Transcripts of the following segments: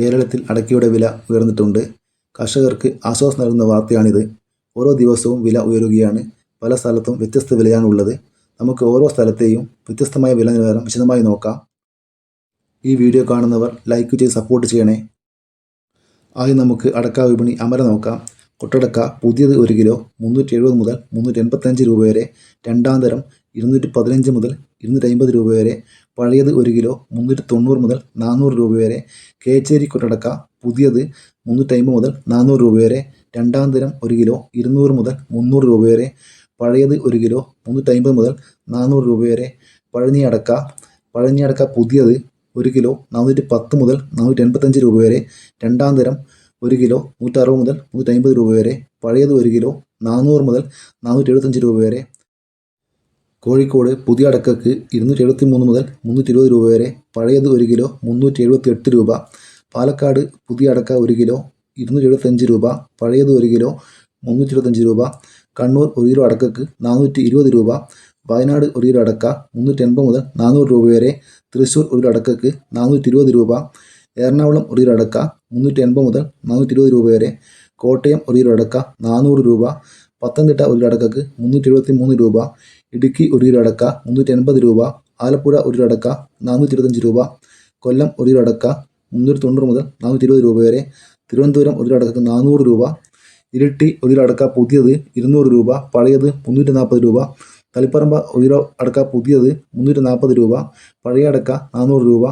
കേരളത്തിൽ അടക്കയുടെ വില ഉയർന്നിട്ടുണ്ട്. കർഷകർക്ക് ആശ്വാസം നൽകുന്ന വാർത്തയാണിത്. ഓരോ ദിവസവും വില ഉയരുകയാണ്. പല സ്ഥലത്തും വ്യത്യസ്ത വിലയാണ് ഉള്ളത്. നമുക്ക് ഓരോ സ്ഥലത്തെയും വ്യത്യസ്തമായ വില നിലവാരം വിശദമായി നോക്കാം. ഈ വീഡിയോ കാണുന്നവർ ലൈക്ക് ചെയ്ത് സപ്പോർട്ട് ചെയ്യണേ. ആദ്യം നമുക്ക് അടക്ക വിപണി അമര നോക്കാം. കൊട്ടടക്ക പുതിയത് ഒരു കിലോ മുന്നൂറ്റി എഴുപത് മുതൽ മുന്നൂറ്റി എൺപത്തഞ്ച് രൂപ വരെ രണ്ടാം തരം ഇരുന്നൂറ്റി പതിനഞ്ച് മുതൽ ഇരുന്നൂറ്റി അമ്പത് രൂപ വരെ പഴയത് ഒരു കിലോ മുന്നൂറ്റി തൊണ്ണൂറ് മുതൽ നാനൂറ് രൂപ വരെ കേച്ചേരി കൊട്ടടക്ക പുതിയത് മുന്നൂറ്റി അമ്പത് മുതൽ നാനൂറ് രൂപ വരെ രണ്ടാം തരം ഒരു കിലോ ഇരുന്നൂറ് മുതൽ മുന്നൂറ് രൂപ വരെ പഴയത് ഒരു കിലോ മുന്നൂറ്റി അമ്പത് മുതൽ നാനൂറ് രൂപ വരെ പഴനി അടക്ക പഴനി അടക്ക പുതിയത് ഒരു കിലോ നാനൂറ്റി പത്ത് മുതൽ നാനൂറ്റി എൺപത്തഞ്ച് രൂപ വരെ രണ്ടാം തരം ഒരു കിലോ നൂറ്ററുപത് മുതൽ നൂറ്റി അമ്പത് രൂപ വരെ പഴയത് ഒരു കിലോ നാനൂറ് മുതൽ നാനൂറ്റി എഴുപത്തഞ്ച് രൂപ വരെ കോഴിക്കോട് പുതിയ അടക്കക്ക് ഇരുന്നൂറ്റി എഴുപത്തി മൂന്ന് മുതൽ മുന്നൂറ്റി ഇരുപത് രൂപ വരെ പഴയത് ഒരു കിലോ മുന്നൂറ്റി എഴുപത്തി എട്ട് രൂപ പാലക്കാട് പുതിയ അടക്ക ഒരു കിലോ ഇരുന്നൂറ്റി എഴുപത്തഞ്ച് രൂപ പഴയത് ഒരു കിലോ മുന്നൂറ്റി ഇരുപത്തഞ്ച് രൂപ കണ്ണൂർ ഒരു കിലോ അടക്കക്ക് നാനൂറ്റി ഇരുപത് രൂപ വയനാട് ഒരു കിലോ അടക്ക മുന്നൂറ്റി എൺപത് മുതൽ നാനൂറ് രൂപ വരെ തൃശ്ശൂർ ഒരു കിലോ അടക്കക്ക് നാനൂറ്റി ഇരുപത് രൂപ എറണാകുളം ഒരു കിലോ അടക്ക മുന്നൂറ്റി എൺപത് മുതൽ നാനൂറ്റി ഇരുപത് രൂപ വരെ കോട്ടയം ഒരു കിലോ അടക്ക നാനൂറ് രൂപ പത്തനംതിട്ട ഒരു കിലോ മുന്നൂറ്റി എഴുപത്തി മൂന്ന് രൂപ ഇടുക്കി ഒരു കിലോ അടക്ക മുന്നൂറ്റി എൺപത് രൂപ ആലപ്പുഴ ഒരു കിലോ അടക്ക നാനൂറ്റി ഇരുപത്തഞ്ച് രൂപ കൊല്ലം ഒരു കിലോ അടക്ക മുന്നൂറ്റി തൊണ്ണൂറ് മുതൽ നാനൂറ്റി ഇരുപത് രൂപ വരെ തിരുവനന്തപുരം ഒരു കിലോ അടക്കക്ക് നാനൂറ് രൂപ ഇരിട്ടി ഒരു കിലോ അടക്ക പുതിയത് ഇരുന്നൂറ് രൂപ പഴയത് മുന്നൂറ്റി നാൽപ്പത് രൂപ തളിപ്പറമ്പ ഒരു കിലോ അടക്ക പുതിയത് മുന്നൂറ്റി നാൽപ്പത് രൂപ പഴയ അടക്ക നാനൂറ് രൂപ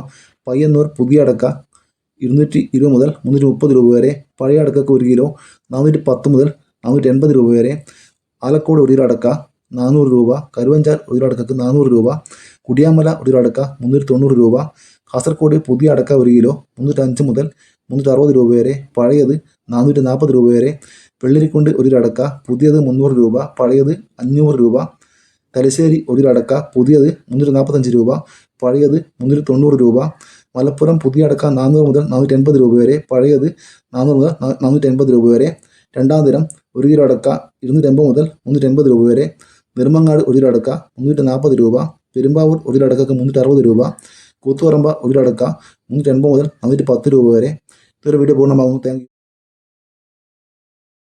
പയ്യന്നൂർ പുതിയ അടക്ക ഇരുന്നൂറ്റി ഇരുപത് മുതൽ മുന്നൂറ്റി മുപ്പത് രൂപ വരെ പഴയ അടക്കക്ക് ഒരു കിലോ നാനൂറ്റി പത്ത് മുതൽ നാനൂറ്റി എൺപത് രൂപ വരെ. ആലക്കോട് ഒടിയിലടക്ക നാനൂറ് രൂപ. കരുവഞ്ചാൽ ഒടിയിലടക്കക്ക് നാനൂറ് രൂപ. കുടിയാമല ഒടിയിലടക്ക മുന്നൂറ്റി തൊണ്ണൂറ് രൂപ. കാസർഗോഡ് പുതിയ അടക്ക ഒരു കിലോ മുന്നൂറ്റി അഞ്ച് മുതൽ മുന്നൂറ്റി അറുപത് രൂപ വരെ. പഴയത് നാനൂറ്റി നാൽപ്പത് രൂപ വരെ. വെള്ളരിക്കുണ്ട് ഒരു കിലോ അടക്ക പുതിയത് മുന്നൂറ് രൂപ. പഴയത് അഞ്ഞൂറ് രൂപ. തലശ്ശേരി ഒരിലടക്ക പുതിയത് മുന്നൂറ്റി നാൽപ്പത്തഞ്ച് രൂപ. പഴയത് മുന്നൂറ്റി തൊണ്ണൂറ് രൂപ. മലപ്പുറം പുതിയ അടക്ക നാനൂറ് മുതൽ നാനൂറ്റി എൺപത് രൂപ വരെ. പഴയത് നാനൂറ് മുതൽ നാനൂറ്റി എൺപത് രൂപ വരെ. രണ്ടാം തരം ഒരു കിലോ അടക്ക ഇരുന്നൂറ്റി അമ്പത് മുതൽ മുന്നൂറ്റി എൺപത് രൂപ വരെ. നിർമ്മങ്ങാട് ഒരു കിലോ അടക്ക മുന്നൂറ്റി നാൽപ്പത് രൂപ. പെരുമ്പാവൂർ ഒരു കിലോ അടക്കക്ക് മുന്നൂറ്റി അറുപത് രൂപ. കൂത്തുപറമ്പ ഒരു കിലോ അടക്ക മുന്നൂറ്റി എൺപത് മുതൽ നാനൂറ്റി പത്ത് രൂപ വരെ. ഇതൊരു വീഡിയോ പൂർണമാകുന്നു. Thank you